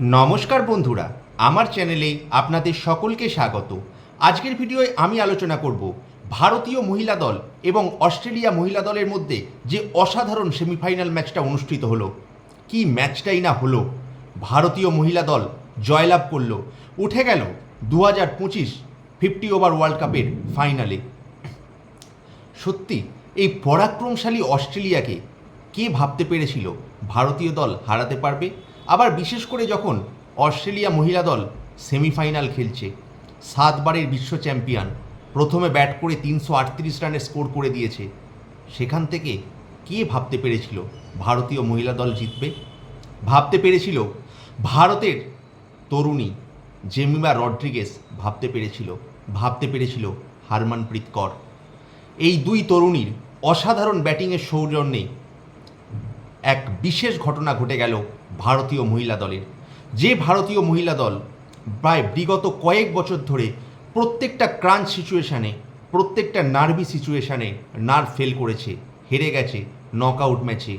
নমস্কার বন্ধুরা, আমার চ্যানেলে আপনাদের সকলকে স্বাগত। আজকের ভিডিওয় আমি আলোচনা করব ভারতীয় মহিলা দল এবং অস্ট্রেলিয়া মহিলা দলের মধ্যে যে অসাধারণ সেমিফাইনাল ম্যাচটা অনুষ্ঠিত হলো, কি ম্যাচটাই না হলো, ভারতীয় মহিলা দল জয়লাভ করল, উঠে গেল দু হাজার পঁচিশ ফিফটি ওভার ওয়ার্ল্ড কাপের ফাইনালে। সত্যি, এই পরাক্রমশালী অস্ট্রেলিয়াকে কে ভাবতে পেরেছিল ভারতীয় দল হারাতে পারবে? আবার বিশেষ করে যখন অস্ট্রেলিয়া মহিলা দল সেমিফাইনাল খেলছে, সাতবারের বিশ্ব চ্যাম্পিয়ন, প্রথমে ব্যাট করে তিনশো আটত্রিশ রানের স্কোর করে দিয়েছে, সেখান থেকে কে ভাবতে পেরেছিল ভারতীয় মহিলা দল জিতবে? ভাবতে পেরেছিল ভারতের তরুণী জেমিমা রড্রিগেস ভাবতে পেরেছিল ভাবতে পেরেছিল হারমানপ্রীত কর। এই দুই তরুণীর অসাধারণ ব্যাটিংয়ের সৌজন্যে এক বিশেষ ঘটনা ঘটে গেল ভারতীয় মহিলা দলের। যে ভারতীয় মহিলা দল প্রায় বিগত কয়েক বছর ধরে প্রত্যেকটা ক্রাঞ্চ সিচুয়েশানে, প্রত্যেকটা নার্ভি সিচুয়েশানে নার্ভ ফেল করেছে, হেরে গেছে, নকআউট ম্যাচে।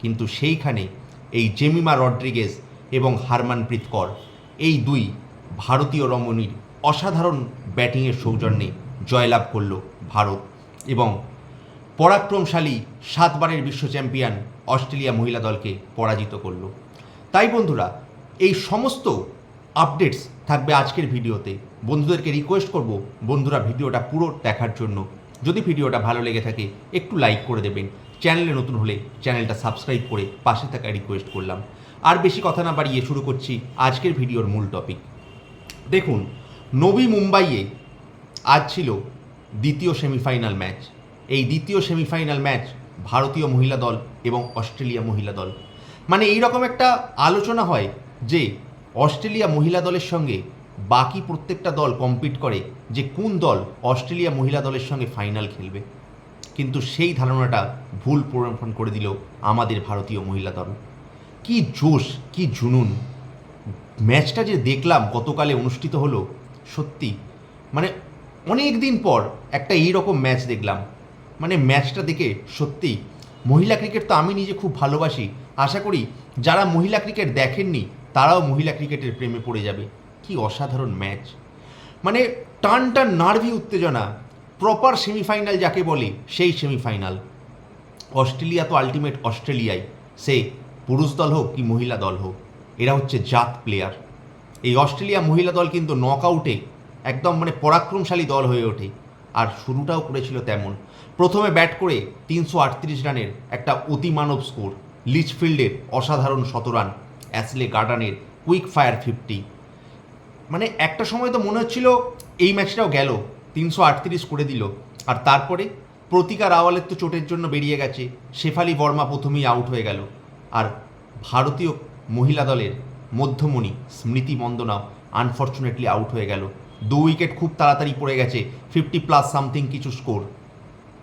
কিন্তু সেইখানে এই জেমিমা রড্রিগেজ এবং হারমানপ্রীত কর, এই দুই ভারতীয় রমণীর অসাধারণ ব্যাটিংয়ের সৌজন্যে জয়লাভ করল ভারত এবং পরাক্রমশালী সাতবারের বিশ্ব চ্যাম্পিয়ন অস্ট্রেলিয়া মহিলা দলকে পরাজিত করল। তাই বন্ধুরা, এই সমস্ত আপডেটস থাকবে আজকের ভিডিওতে। বন্ধুদেরকে রিকোয়েস্ট করব, বন্ধুরা ভিডিওটা পুরো দেখার জন্য। যদি ভিডিওটা ভালো লেগে থাকে, একটু লাইক করে দেবেন। চ্যানেলে নতুন হলে চ্যানেলটা সাবস্ক্রাইব করে পাশে থাকা রিকোয়েস্ট করলাম। আর বেশি কথা না বাড়িয়ে শুরু করছি আজকের ভিডিওর মূল টপিক দেখুন, নবী মুম্বাইয়ে আজ ছিল দ্বিতীয় সেমিফাইনাল ম্যাচ এই দ্বিতীয় সেমিফাইনাল ম্যাচ ভারতীয় মহিলা দল এবং অস্ট্রেলিয়া মহিলা দল। মানে এই রকম একটা আলোচনা হয় যে অস্ট্রেলিয়া মহিলা দলের সঙ্গে বাকি প্রত্যেকটা দল কম্পিট করে যে কোন দল অস্ট্রেলিয়া মহিলা দলের সঙ্গে ফাইনাল খেলবে। কিন্তু সেই ধারণাটা ভুল প্রমাণ করে দিল আমাদের ভারতীয় মহিলা দল। কি জোশ, কি জুনুন। ম্যাচটা যে দেখলাম গতকালে অনুষ্ঠিত হলো, সত্যি। মানে অনেক দিন পর একটা এইরকম ম্যাচ দেখলাম। মানে ম্যাচটা দেখে সত্যি, মহিলা ক্রিকেট তো আমি নিজে খুব ভালোবাসি। আশা করি যারা মহিলা ক্রিকেট দেখেননি, তারাও মহিলা ক্রিকেটের প্রেমে পড়ে যাবে। কি অসাধারণ ম্যাচ। মানে টান টান নার্ভি উত্তেজনা, প্রপার সেমিফাইনাল যাকে বলে সেই সেমিফাইনাল। অস্ট্রেলিয়া তো আলটিমেট অস্ট্রেলিয়ায় সে পুরুষ দল হোক কি মহিলা দল হোক, এরা হচ্ছে জাত প্লেয়ার এই অস্ট্রেলিয়া মহিলা দল কিন্তু নক আউটে একদম মানে পরাক্রমশালী দল হয়ে ওঠে। শুরুটাও করেছিল তেমন। প্রথমে ব্যাট করে তিনশো আটত্রিশ রানের একটা অতিমানব স্কোর, লিচফিল্ডের অসাধারণ শতরান অ্যাসলে গার্ডানের কুইক ফায়ার ফিফটি। মানে একটা সময় তো মনে হচ্ছিল এই ম্যাচটাও গেল, তিনশো আটত্রিশ করে দিল। আর তারপরে প্রতিকা রাওয়ালের তো চোটের জন্য বেরিয়ে গেছে, শেফালি বর্মা প্রথমেই আউট হয়ে গেল। আর ভারতীয় মহিলা দলের মধ্যমণি স্মৃতি মন্দনাও আনফর্চুনেটলি আউট হয়ে গেল। দু উইকেট খুব তাড়াতাড়ি পড়ে গেছে ফিফটি প্লাস সামথিং কিছু স্কোর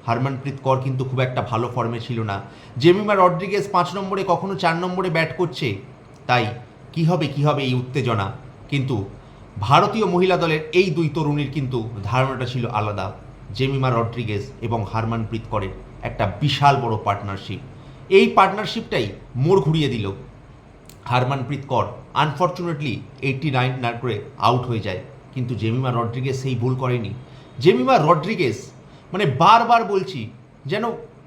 হারমানপ্রীত কর কিন্তু খুব একটা ভালো ফর্মে ছিল না। জেমিমা রড্রিগেজ পাঁচ নম্বরে কখনো চার নম্বরে ব্যাট করছে? তাই কি হবে কি হবে এই উত্তেজনা? কিন্তু ভারতীয় মহিলা দলের এই দুই তরুণীর কিন্তু ধারণাটা ছিল আলাদা, জেমিমা রড্রিগেজ এবং হারমানপ্রীত করের একটা বিশাল বড় পার্টনারশিপ এই পার্টনারশিপটাই মোড় ঘুরিয়ে দিল। Harmanpreet Kaur unfortunately eighty nine run করে আউট হয়ে যায়। কিন্তু জেমিমা রড্রিগেজ সেই ভুল করেনি। জেমিমা রড্রিগেজ মানে বারবার বলছি যেন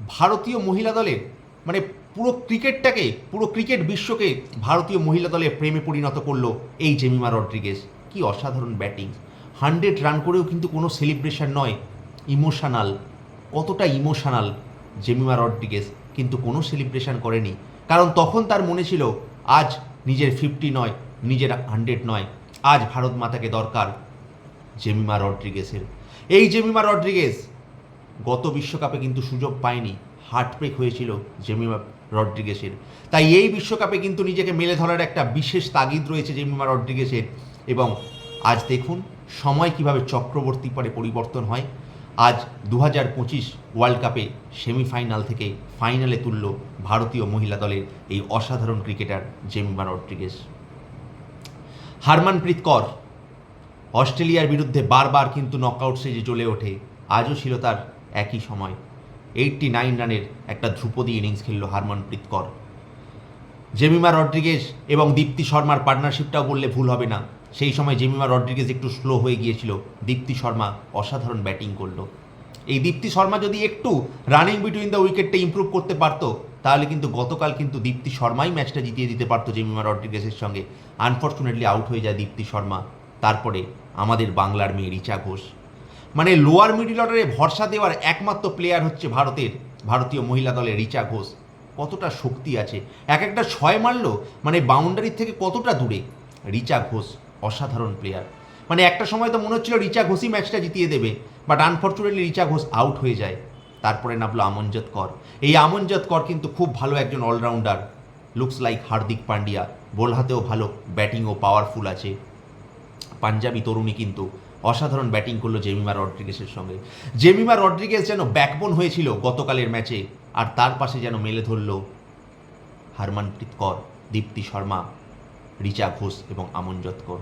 ভারতীয় মহিলা দলের মানে পুরো ক্রিকেটটাকে, পুরো ক্রিকেট বিশ্বকে ভারতীয় মহিলা দলে প্রেমে পরিণত করল এই জেমিমা রড্রিগেজ। কি অসাধারণ ব্যাটিং। হান্ড্রেড রান করেও কিন্তু কোনো সেলিব্রেশন নয়। ইমোশনাল, কতটা ইমোশনাল জেমিমা রড্রিগেজ। কিন্তু কোনো সেলিব্রেশন করেনি। কারণ তখন তার মনে ছিল, আজ নিজের ফিফটি নয়, নিজের হান্ড্রেড নয়, আজ ভারত মাতাকে দরকার। জেমিমা রড্রিগেসের। এই জেমিমা রড্রিগেস গত বিশ্বকাপে কিন্তু সুযোগ পায়নি। হার্টব্রেক হয়েছিল জেমিমা রড্রিগেসের। তাই এই বিশ্বকাপে কিন্তু নিজেকে মেলে ধরার একটা বিশেষ তাগিদ রয়েছে জেমিমা রড্রিগেসের এবং আজ দেখুন সময় কীভাবে চক্রবর্তী পরে পরিবর্তন হয়। আজ দু হাজার পঁচিশ ওয়ার্ল্ড কাপে সেমিফাইনাল থেকে ফাইনালে তুলল ভারতীয় মহিলা দলের এই অসাধারণ ক্রিকেটার জেমিমা রড্রিগেস। হারমানপ্রীত কর অস্ট্রেলিয়ার বিরুদ্ধে বারবার কিন্তু নকআউট সেজে চলে ওঠে। আজও ছিল তার একই সময়। এইটটি নাইন রানের একটা ধ্রুপদী ইনিংস খেলল হারমনপ্রীত কর। জেমিমা রড্রিগেজ এবং দীপ্তি শর্মার পার্টনারশিপটাও বললে ভুল হবে না। সেই সময় জেমিমা রড্রিগেজ একটু স্লো হয়ে গিয়েছিল। দীপ্তি শর্মা অসাধারণ ব্যাটিং করল। এই দীপ্তি শর্মা যদি একটু রানিং বিটুইন দ্য উইকেটটা ইমপ্রুভ করতে পারতো, তাহলে কিন্তু গতকাল কিন্তু দীপ্তি শর্মাই ম্যাচটা জিতিয়ে দিতে পারতো জেমিমা রড্রিগেসের সঙ্গে। আনফর্চুনেটলি আউট হয়ে যায় দীপ্তি শর্মা। তারপরে আমাদের বাংলার মেয়ে রিচা ঘোষ। মানে লোয়ার মিডিল অর্ডারে ভরসা দেওয়ার একমাত্র প্লেয়ার হচ্ছে ভারতের, ভারতীয় মহিলা দলে রিচা ঘোষ। কতটা শক্তি আছে? এক একটা ছয় মারলো মানে বাউন্ডারির থেকে কতটা দূরে? রিচা ঘোষ অসাধারণ প্লেয়ার মানে একটা সময় তো মনে হচ্ছিল রিচা ঘোষই ম্যাচটা জিতিয়ে দেবে but unfortunately Richa Ghosh out হয়ে যায়। তারপরে নামলো আমনজত কর। এই আমনজত কর কিন্তু খুব ভালো একজন allrounder looks like Hardik Pandya. Ball হাতেও ভালো ব্যাটিংও পাওয়ারফুল আছে। পাঞ্জাবি তরুণী কিন্তু অসাধারণ ব্যাটিং করল জেমিমা রড্রিগেসের সঙ্গে। জেমিমা রড্রিগেস যেন ব্যাকবোন হয়েছিল গতকালের ম্যাচে, আর তার পাশে যেন মেলে ধরল হারমানপ্রীত কর, দীপ্তি শর্মা, রিচা ঘোষ এবং আমনজত কর।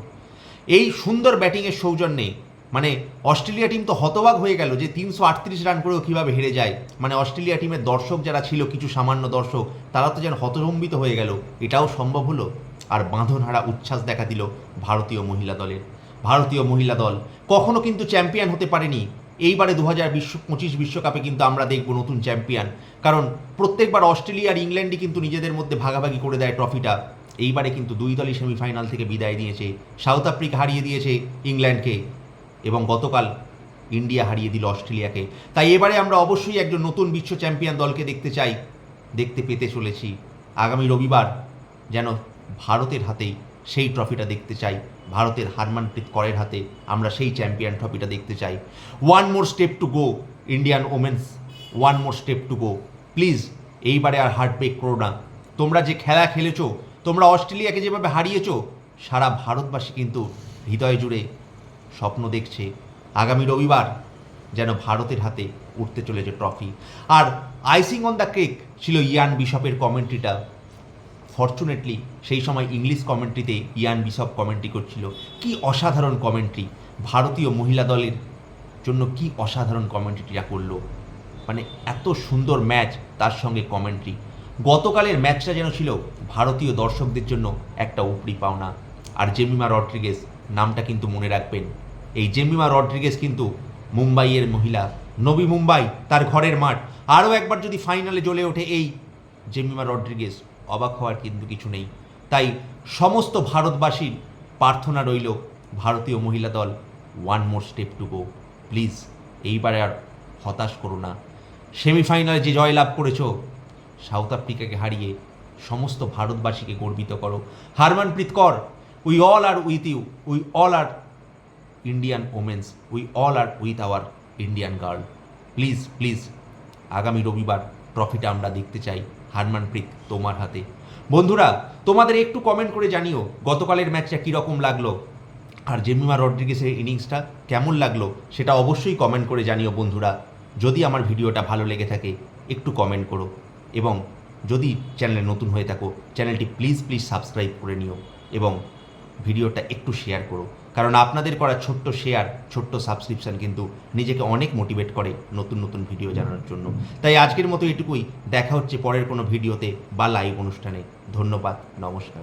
এই সুন্দর ব্যাটিংয়ের সৌজন্যে মানে অস্ট্রেলিয়া টিম তো হতবাক হয়ে গেল যে তিনশো আটত্রিশ রান করেও কীভাবে হেরে যায়। মানে অস্ট্রেলিয়া টিমের দর্শক যারা ছিল, কিছু সামান্য দর্শক, তারা তো যেন হতভম্বিত হয়ে গেল। এটাও সম্ভব হলো? আর বাঁধনহারা উচ্ছ্বাস দেখা দিল ভারতীয় মহিলা দলের। ভারতীয় মহিলা দল কখনো কিন্তু চ্যাম্পিয়ন হতে পারেনি। এইবারে দু হাজার বিশ্ব পঁচিশ বিশ্বকাপে কিন্তু আমরা দেখব নতুন চ্যাম্পিয়ন। কারণ প্রত্যেকবার অস্ট্রেলিয়া আর ইংল্যান্ডই কিন্তু নিজেদের মধ্যে ভাগাভাগি করে দেয় ট্রফিটা। এইবারে কিন্তু দুই দলই সেমিফাইনাল থেকে বিদায় দিয়েছে সাউথ আফ্রিকা হারিয়ে দিয়েছে ইংল্যান্ডকে এবং গতকাল ইন্ডিয়া হারিয়ে দিল অস্ট্রেলিয়াকে। তাই এবারে আমরা অবশ্যই একজন নতুন বিশ্ব চ্যাম্পিয়ন দলকে দেখতে চাই। দেখতে পেতে চলেছি। আগামী রবিবার যেন ভারতের হাতেই সেই ট্রফিটা দেখতে চাই। ভারতের হারমানপ্রীত করের হাতে আমরা সেই চ্যাম্পিয়ন ট্রফিটা দেখতে চাই। One more step to go Indian women's one more step to go please এইবারে আর হার্ট ব্রেক করো না। তোমরা যে খেলা খেলেছো, তোমরা অস্ট্রেলিয়াকে যেভাবে হারিয়েছো, সারা ভারতবাসী কিন্তু হৃদয় জুড়ে স্বপ্ন দেখছে। আগামী রবিবার যেন ভারতের হাতে উঠতে চলেছে ট্রফি আর আইসিং অন দ্য কেক ছিল ইয়ান বিশপের কমেন্ট্রিটা ফর্চুনেটলি সেই সময় ইংলিশ কমেন্ট্রিতে ইয়ান বিশপ কমেন্ট্রি করছিল। কি অসাধারণ কমেন্ট্রি ভারতীয় মহিলা দলের জন্য কি অসাধারণ কমেন্ট্রিটা করল। মানে এত সুন্দর ম্যাচ তার সঙ্গে কমেন্ট্রি গতকালের ম্যাচটা যেন ছিল ভারতীয় দর্শকদের জন্য একটা উপরি পাওনা। আর জেমিমা রড্রিগেস নামটা কিন্তু মনে রাখবেন। এই জেমিমা রড্রিগেস কিন্তু মুম্বাইয়ের মহিলা। নবী মুম্বাই তার ঘরের মাঠ। আরও একবার যদি ফাইনালে জ্বলে ওঠে এই জেমিমা রড্রিগেস অবাক হওয়ার কিন্তু কিছু নেই। তাই সমস্ত ভারতবাসীর প্রার্থনা রইল, ভারতীয় মহিলা দল one more step to go please এইবারে আর হতাশ করো না। সেমিফাইনালে যে জয়লাভ করেছ, সাউথ আফ্রিকাকে হারিয়ে সমস্ত ভারতবাসীকে গর্বিত করো। Harmanpreet Kaur we all are with you we all are Indian women's we all are with our Indian girl please please আগামী রবিবার ট্রফিটা আমরা দেখতে চাই। হারমানপ্রীত তোমার হাতে। বন্ধুরা, তোমাদের একটু কমেন্ট করে জানিও, গতকালের ম্যাচটা কীরকম লাগল? আর জেমিমা রড্রিগেসের ইনিংসটা কেমন লাগল, সেটা অবশ্যই কমেন্ট করে জানিও বন্ধুরা। যদি আমার ভিডিওটা ভালো লেগে থাকে, একটু কমেন্ট করো। এবং যদি চ্যানেলে নতুন হয়ে থাকো চ্যানেলটি প্লিজ প্লিজ সাবস্ক্রাইব করে নিও এবং ভিডিওটা একটু শেয়ার করো। কারণ আপনাদের করা ছোট্ট শেয়ার ছোট্ট সাবস্ক্রিপশান কিন্তু নিজেকে অনেক মোটিভেট করে নতুন নতুন ভিডিও জানানোর জন্য। তাই আজকের মতো এটুকুই। দেখা হচ্ছে পরের কোনো ভিডিওতে বা লাইভ অনুষ্ঠানে। ধন্যবাদ। নমস্কার।